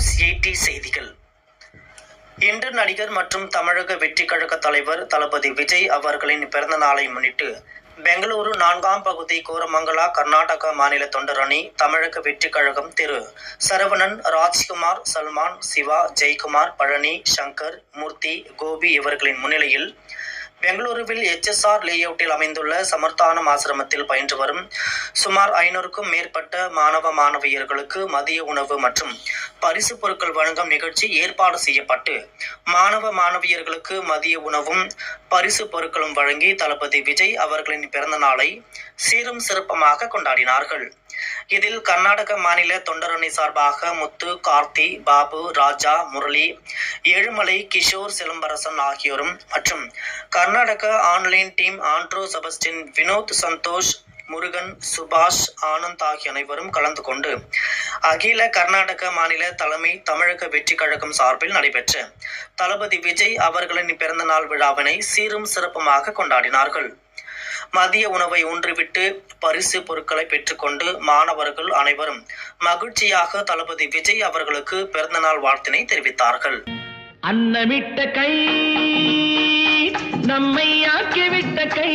News eighty செய்திகள். இன்று நடிகர் மற்றும் தமிழக வெற்றி கழக தலைவர் தளபதி விஜய் அவர்களின் பிறந்த நாளை முன்னிட்டு பெங்களூரு நான்காம் பகுதி கோரமங்கலா கர்நாடகா மாநில தொண்டர் அணி தமிழக வெற்றி கழகம் திரு. சரவணன் ராஜ்குமார் சல்மான் சிவா ஜெய்குமார் பழனி சங்கர் மூர்த்தி கோபி இவர்களின் முன்னிலையில் பெங்களூருவில் எச்எஸ்ஆர் லேஅவுட்டில் அமைந்துள்ள சமர்த்தானம் ஆசிரமத்தில் பயின்று வரும் சுமார் ஐநூறுக்கும் மேற்பட்ட மாணவ மாணவியர்களுக்கு மதிய உணவு மற்றும் பரிசு பொருட்கள் வழங்கும் நிகழ்ச்சி ஏற்பாடு செய்யப்பட்டு மாணவ மாணவியர்களுக்கு மதிய உணவும் பரிசு பொருட்களும் வழங்கி தளபதி விஜய் அவர்களின் பிறந்த நாளை சீரும் சிறப்பமாக கொண்டாடினார்கள். இதில் கர்நாடக மாநில தொண்டரணி சார்பாக முத்து கார்த்தி பாபு ராஜா முரளி ஏழுமலை கிஷோர் சிலம்பரசன் ஆகியோரும் மற்றும் கர்நாடக ஆன்லைன் டீம் ஆண்ட்ரோ செபஸ்டின் வினோத் சந்தோஷ் முருகன் சுபாஷ் ஆனந்த் ஆகிய அனைவரும் கலந்து கொண்டு அகில கர்நாடக மாநில தலைமை தமிழக வெற்றி கழகம் சார்பில் நடைபெற்ற தளபதி விஜய் அவர்களின் பிறந்த நாள் விழாவினை சீரும் சிறப்புமாக கொண்டாடினார்கள். மதிய உணவை ஊன்றிவிட்டு பரிசு பொருட்களை பெற்றுக்கொண்டு மாணவர்கள் அனைவரும் மகிழ்ச்சியாக தளபதி விஜய் அவர்களுக்கு பிறந்தநாள் வாழ்த்தினை தெரிவித்தார்கள். அன்னமிட்ட கை நம்மை ஆக்கிவிட்ட கை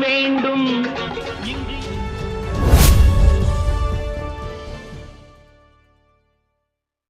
வேண்டும்